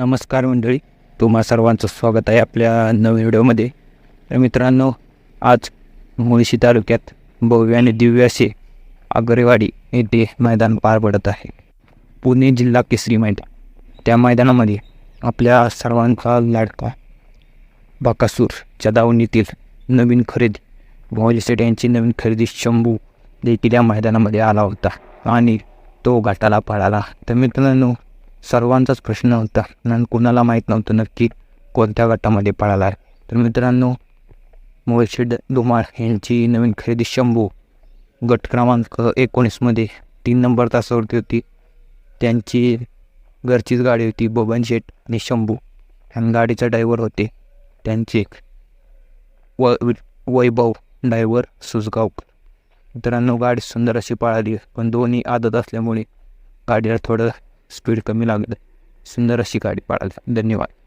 नमस्कार मंडळी. तुम्हा सर्वांचं स्वागत आहे आपल्या नवीन व्हिडिओमध्ये. तर मित्रांनो आज मुळशी तालुक्यात भव्य आणि दिव्य असे आगरेवाडी येथे मैदान पार पडत आहे. पुणे जिल्हा केसरी मैदान. त्या मैदानामध्ये आपल्या सर्वांचा लाडका बाकासूरच्या दावणीतील नवीन खरेदी मोबाईल सेट यांची नवीन खरेदी शंभू देखील या मैदानामध्ये आला होता आणि तो घाटाला पळाला. तर मित्रांनो सर्वांचाच प्रश्न होता. आणि कुणाला माहीत नव्हतं नक्की कोणत्या गटामध्ये पळाला आहे तर मित्रांनो मोळशेड धुमाळ यांची नवीन खरेदी शंभू गट क्रमांक एकोणीसमध्ये तीन नंबर तासावरती होती. त्यांची घरचीच गाडी होती बबन शेठ आणि शंभू. आणि गाडीचा ड्रायव्हर होते. त्यांचे व वैभव ड्रायव्हर सुजगावकर मित्रांनो गाडी सुंदर अशी पळाली पण दोन्ही आदत असल्यामुळे गाडीला थोडं स्पीड कमी लागलं. सुंदर अशी गाडी पळाली धन्यवाद.